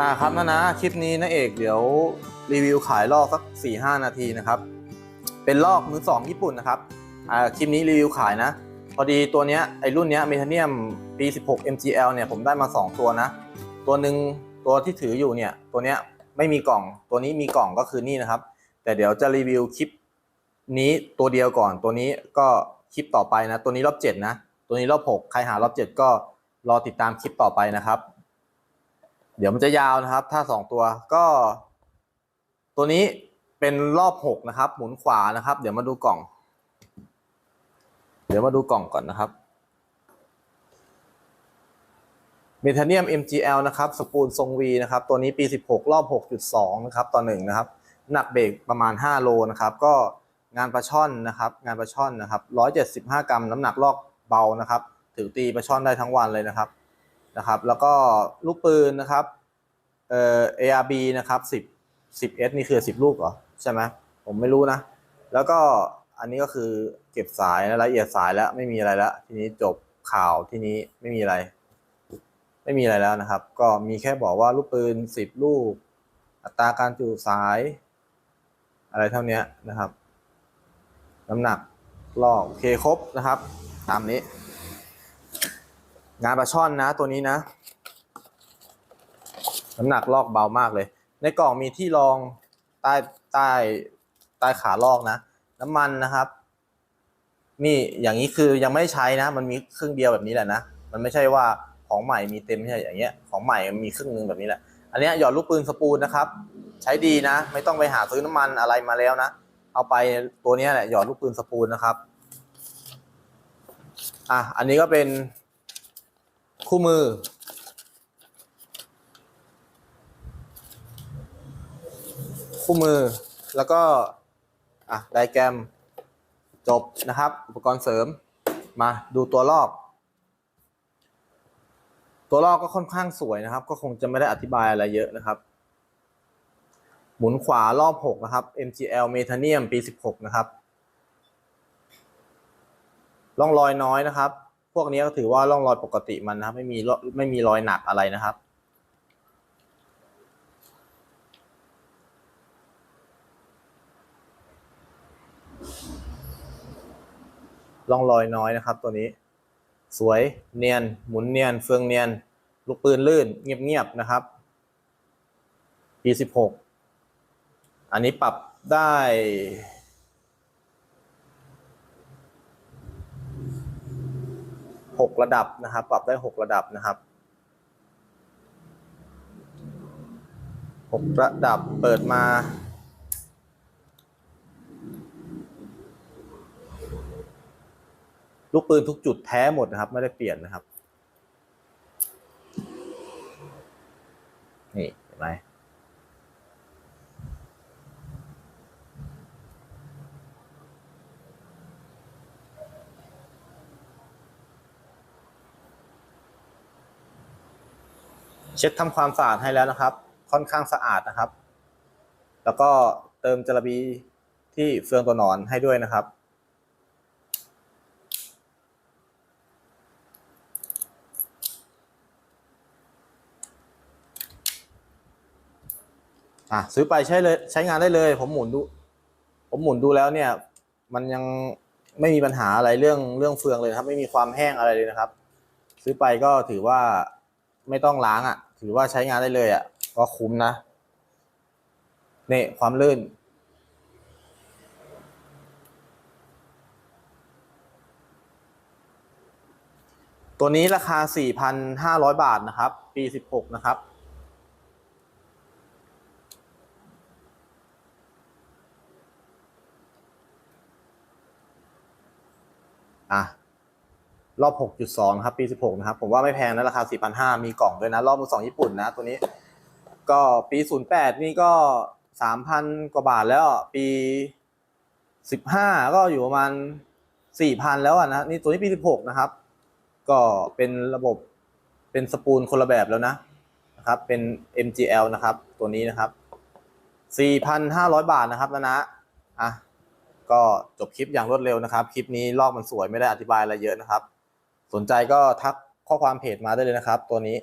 อ่าครับนะนะคลิปนี้นะเอกเดี๋ยวรีวิวขายลอกสัก4ี่ห้านาทีนะครับ เป็นลอกมือสองญี่ปุ่นนะครับอ่าคลิปนี้รีวิวขายนะ พอดีตัวเนี้ยไอรุ่นเนี้ยเมทาเนียมปี 16 MGL เนี่ยผมได้มา 2 ตัวนะ ตัวหนึ่งตัวที่ถืออยู่เนี่ยตัวเนี้ยไม่มีกล่องตัวนี้มีกล่องก็คือนี่นะครับ แต่เดี๋ยวจะรีวิวคลิปนี้ตัวเดียวก่อนตัวนี้ก็คลิปต่อไปนะ ตัวนี้รอบ 7 นะ ตัวนี้รอบ 6 ใครหารอบ 7 ก็รอติดตามคลิปต่อไปนะครับ เดี๋ยวมันจะยาวนะครับ ถ้า2ตัวก็ ตัวนี้เป็นรอบ6นะครับ หมุนขวานะครับ เดี๋ยวมาดูกล่อง เดี๋ยวมาดูกล่องก่อนนะครับเมทาเนียม MGL นะครับสปูลทรง V นะครับ ตัวนี้ปี 16 รอบ 6.2 นะครับ ต่อหนึ่งนะครับ หนักเบรกประมาณ 5 โลนะครับ ก็งานปลาช่อนนะครับ งานปลาช่อนนะครับ 175 กรัม น้ำหนักลอกเบานะครับ ถือตีปลาช่อนได้ทั้งวันเลยนะครับ นะครับ แล้วก็ลูกปืนนะครับ เอ่อ ARB นะครับ10 10S นี่คือ 10 ลูกเหรอ ใช่ไหมผมไม่รู้นะ แล้วก็อันนี้ก็คือเก็บสายละเอียดสายแล้วไม่มีอะไรแล้ว ทีนี้จบข่าวที่นี้ไม่มีอะไร ไม่มีอะไรแล้วนะครับ ก็มีแค่บอกว่าลูกปืน 10 ลูก อัตราการจุสาย อะไรเท่านี้นะครับ น้ำหนักลอกโอเคครบนะครับ ตามนี้ งานปลาช่อนนะตัวนี้นะ น้ำหนักลอกเบามากเลย ในกล่องมีที่รองใต้ใต้ใต้ขาลอกนะ น้ำมันนะครับ นี่อย่างนี้คือยังไม่ใช้นะ มันมีครึ่งเดียวแบบนี้แหละนะ มันไม่ใช่ว่าของใหม่มีเต็มไม่ใช่อย่างเงี้ย ของใหม่มันมีครึ่งหนึงแบบนี้แหละ อันนี้หยอดลูกปืนสปูนนะครับ ใช้ดีนะ ไม่ต้องไปหาซื้อน้ำมันอะไรมาแล้วนะ เอาไปตัวนี้แหละหยอดลูกปืนสปูนนะครับ อะ อันนี้ก็เป็น คู่มือ คู่มือ แล้วก็อะไดแกรมจบนะครับ อุปกรณ์เสริมมาดูตัวลอก ตัวลอกก็ค่อนข้างสวยนะครับ ก็คงจะไม่ได้อธิบายอะไรเยอะนะครับ หมุนขวารอบ 6 นะครับ MGL Metanium ปี 16 นะครับร่องรอยน้อยนะครับ วกนี้ก็ถือว่าร่องรอยปกติมันนะครับ ไม่มีไม่มีรอยหนักอะไรนะครับร่องรอยน้อยนะครับ ตัวนี้ สวยเนียน หมุนเนียน เฟืองเนียน ลูกปืนลื่น เงียบๆนะครับ ปีสิบหกอันนี้ปรับได้ หกระดับนะครับ ปรับได้หกระดับนะครับหกระดับเปิดมา ลูกปืนทุกจุดแท้หมดนะครับ ไม่ได้เปลี่ยนนะครับ นี่เห็นไหม เช็ดทำความสะอาดให้แล้วนะครับ ค่อนข้างสะอาดนะครับ แล้วก็เติมจระบีที่เฟืองตัวหนอนให้ด้วยนะครับ อะซื้อไปใช้เลยใช้งานได้เลย ผมหมุนดู ผมหมุนดูแล้วเนี่ย มันยังไม่มีปัญหาอะไรเรื่องเรื่องเฟืองเลยครับ ไม่มีความแห้งอะไรเลยนะครับ ซื้อไปก็ถือว่าไม่ต้องล้างอะ ถือว่าใช้งานได้เลยอะก็คุ้มนะนี่ความลื่น ตัวนี้ราคา 4,500 บาทนะครับ ปี 16 นะครับอะ รอบ 6.2 ครับ ปี 16 นะครับ ผมว่าไม่แพงนะ ราคา 4,500 มีกล่องด้วยนะ รอบมือสองญี่ปุ่นนะ ตัวนี้ ก็ปี 08 นี่ก็ 3,000 กว่าบาทแล้ว ปี 15 ก็อยู่ประมาณ 4,000 แล้วนะ นี่ตัวนี้ปี 16 นะครับ ก็เป็นระบบ เป็นสปูลคนละแบบแล้วนะ นะครับ เป็น MGL นะครับ ตัวนี้นะครับ 4,500 บาทนะครับนะนะอะก็จบคลิปอย่างรวดเร็วนะครับ คลิปนี้ลอกมันสวยไม่ได้อธิบายอะไรเยอะนะครับ สนใจก็ทักข้อความเพจมาได้เลยนะครับ ตัวนี้